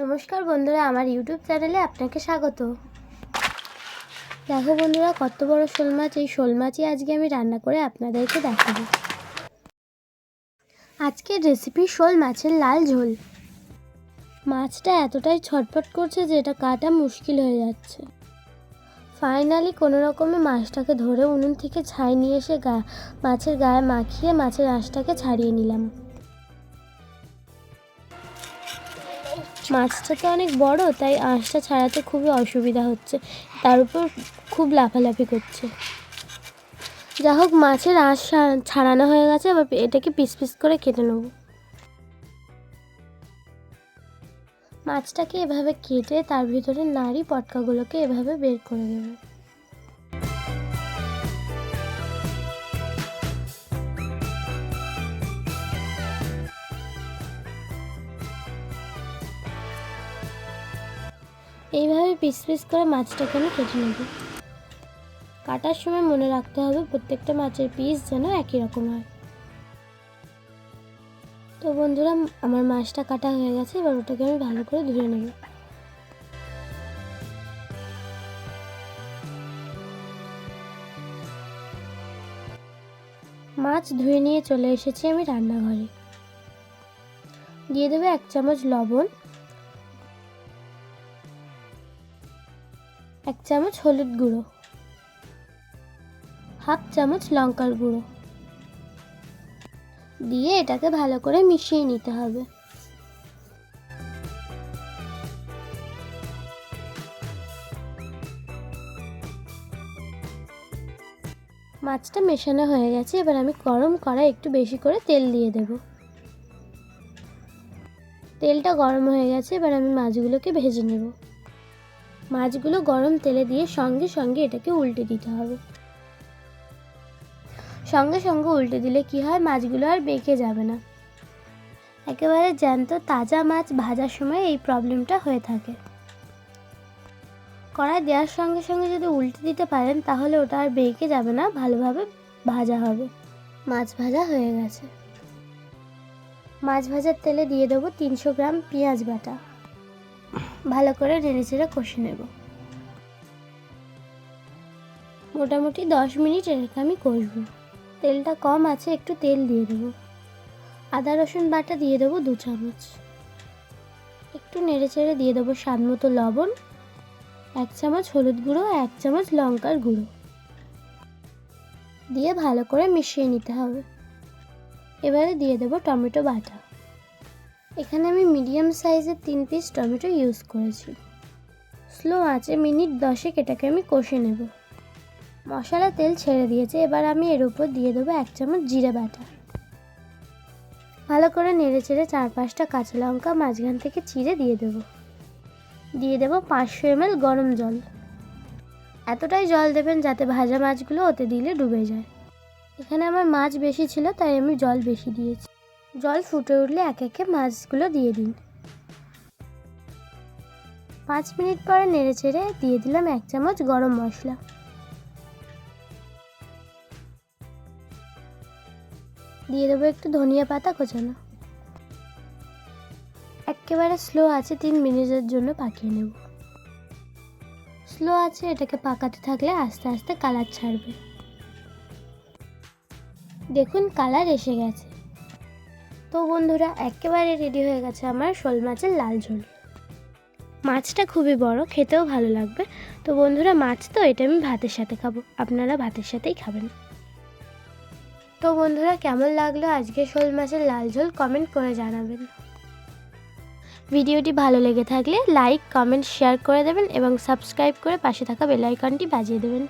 নমস্কার বন্ধুরা, আমার ইউটিউব চ্যানেলে আপনাকে স্বাগত। দেখো বন্ধুরা, কত বড় শোল মাছ। এই শোল মাছই আজকে আমি রান্না করে আপনাদেরকে দেখাবো। আজকের রেসিপি শোল মাছের লাল ঝোল। মাছটা এতটাই ছটফট করছে যে এটা কাটা মুশকিল হয়ে যাচ্ছে। ফাইনালি কোনো রকমে মাছটাকে ধরে উনুন থেকে ছাই নিয়ে এসে গা মাছের গায়ে মাখিয়ে মাছের আঁশটাকে ছাড়িয়ে নিলাম। মাছটা তো অনেক বড়, তাই আঁশটা ছাড়াতে খুবই অসুবিধা হচ্ছে। তার উপর খুব লাফালাফি করছে। যা হোক, মাছের আঁশ ছাড়ানো হয়ে গেছে, এবার এটাকে পিস পিস করে কেটে নেব। মাছটাকে এভাবে কেটে তার ভিতরে নাড়ি পটকাগুলোকে এভাবে বের করে দেবে। এইভাবে পিস পিস করে মাছটাকে আমি কেটে নেব। কাটার সময় মনে রাখতে হবে প্রত্যেকটা মাছের পিস যেন একই রকম হয়। তো বন্ধুরা, আমার মাছটা কাটা হয়ে গেছে, এবার ওটাকে আমি ভালো করে ধুয়ে নেব। মাছ ধুয়ে নিয়ে চলে এসেছি আমি রান্নাঘরে। দিয়ে দেবে এক চামচ লবণ। এক চামচ হলুদ গুঁড়ো, হাফ চামচ লঙ্কার গুঁড়ো দিয়ে এটাকে ভালো করে মিশিয়ে নিতে হবে। মাছটা মেশানো হয়ে গেছে, এবার আমি গরম করা একটু বেশি করে তেল দিয়ে দেব। তেলটা গরম হয়ে গেছে, এবার আমি মাছগুলোকে ভেজে নেব। মাছগুলো গরম তেলে দিয়ে সঙ্গে সঙ্গে এটাকে উল্টে দিতে হবে। সঙ্গে সঙ্গে উল্টে দিলে কি হয়? মাছগুলো আর বেঁকে যাবে না। একেবারে জ্যান্ত, তাজা মাছ ভাজার সময় এই প্রবলেমটা হয়ে থাকে। কড়াই দেওয়ার সঙ্গে সঙ্গে যদি উল্টে দিতে পারেন, তাহলে ওটা আর বেঁকে যাবে না, ভালোভাবে ভাজা হবে। মাছ ভাজা হয়ে গেছে। মাছ ভাজার তেলে দিয়ে দেবো তিনশো গ্রাম পেঁয়াজ বাটা। ভালো করে নেড়ে চেড়ে কষে নেব। মোটামুটি দশ মিনিট এটাকে আমি কষবো। তেলটা কম আছে, একটু তেল দিয়ে দেবো। আদা, রসুন বাটা দিয়ে দেবো দু চামচ। একটু নেড়ে চেড়ে দিয়ে দেবো স্বাদ মতো লবণ। এক চামচ হলুদ গুঁড়ো, এক চামচ লঙ্কার গুঁড়ো। দিয়ে ভালো করে মিশিয়ে নিতে হবে। এবারে দিয়ে দেবো টমেটো বাটা। এখানে আমি মিডিয়াম সাইজের তিন পিস টমেটো ইউজ করেছি। স্লো আছে মিনিট দশেক এটাকে আমি কষে নেব। মশলা তেল ছেড়ে দিয়েছে, এবার আমি এর উপর দিয়ে দেবো এক চামচ জিরে বাটা। ভালো করে নেড়ে চেড়ে চার পাঁচটা কাঁচা লঙ্কা মাঝখান থেকে চিড়ে দিয়ে দেবো। দিয়ে দেবো পাঁচশো এমএল গরম জল। এতটাই জল দেবেন যাতে ভাজা মাছগুলো ওতে দিলে ডুবে যায়। এখানে আমার মাছ বেশি ছিল, তাই আমি জল বেশি দিয়েছি। জল ফুটে উঠলে এক একে মাছগুলো দিয়ে দিন। পাঁচ মিনিট পরে নেড়ে চেড়ে দিয়ে দিলাম এক চামচ গরম মশলা। দিয়ে দেবো একটু ধনিয়া পাতা কোচানো। একেবারে স্লো আছে, তিন মিনিটের জন্য পাকিয়ে নেব। স্লো আছে, এটাকে পাকাতে থাকলে আস্তে আস্তে কালার ছাড়বে। দেখুন, কালার এসে গেছে। তো বন্ধুরা, একেবারে রেডি হয়ে গেছে আমার শোল মাছের লাল ঝোল। মাছটা খুবই বড়, খেতেও ভালো লাগবে। তো বন্ধুরা, মাছ তো এটা আমি ভাতের সাথে খাব, আপনারা ভাতের সাথেই খাবেন। তো বন্ধুরা, কেমন লাগল আজকে শোল মাছের লাল ঝোল? কমেন্ট করে জানাবেন। ভিডিওটি ভালো লেগে থাকলে লাইক কমেন্ট শেয়ার করে দেবেন এবং সাবস্ক্রাইব করে পাশে থাকা বেল আইকনটি বাজিয়ে দেবেন।